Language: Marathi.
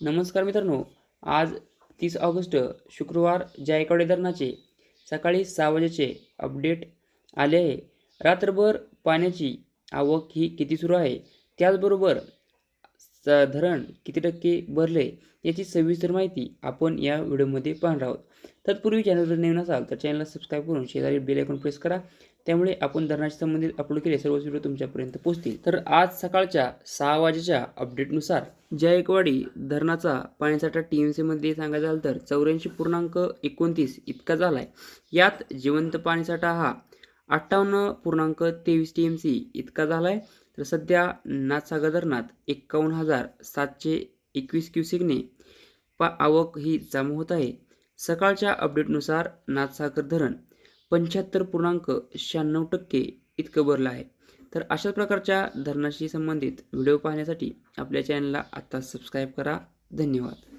नमस्कार मित्रांनो आज तीस ऑगस्ट शुक्रवार जायकवाडी धरणाचे सकाळी सहा वाजेचे अपडेट आले आहे. रात्रभर पाण्याची आवक ही किती सुरू आहे? त्याचबरोबर धरण किती टक्के भरले याची सविस्तर माहिती आपण या व्हिडिओमध्ये पाहणार आहोत. तत्पूर्वी चॅनलवर नवीन असाल तर चॅनलला सबस्क्राईब करून शेजारी बेल आयकॉन प्रेस करा. त्यामुळे आपण धरणाशी संबंधित अपलोड केले सर्व व्हिडिओ तुमच्यापर्यंत पोहोचतील. तर आज सकाळच्या सहा वाजेच्या अपडेटनुसार जायकवाडी धरणाचा पाणीसाठा टी एम सीमध्ये सांगायचं झालं तर चौऱ्याऐंशी पूर्णांक एकोणतीस इतका झाला आहे यात जिवंत पाणीसाठा हा अठ्ठावन्न पूर्णांक तेवीस टी एम सी इतका झाला आहे तर सध्या नाथसागर धरणात एक्कावन्न हजार सातशे एकवीस क्युसेकने पा आवक ही जमा होत आहे. सकाळच्या अपडेटनुसार नाथसागर धरण पंच्याहत्तर पूर्णांक शहाण्णव टक्के इतकं भरलं आहे. तर अशाच प्रकारच्या धरणाशी संबंधित व्हिडिओ पाहण्यासाठी आपल्या चॅनलला आत्ता सबस्क्राईब करा. धन्यवाद.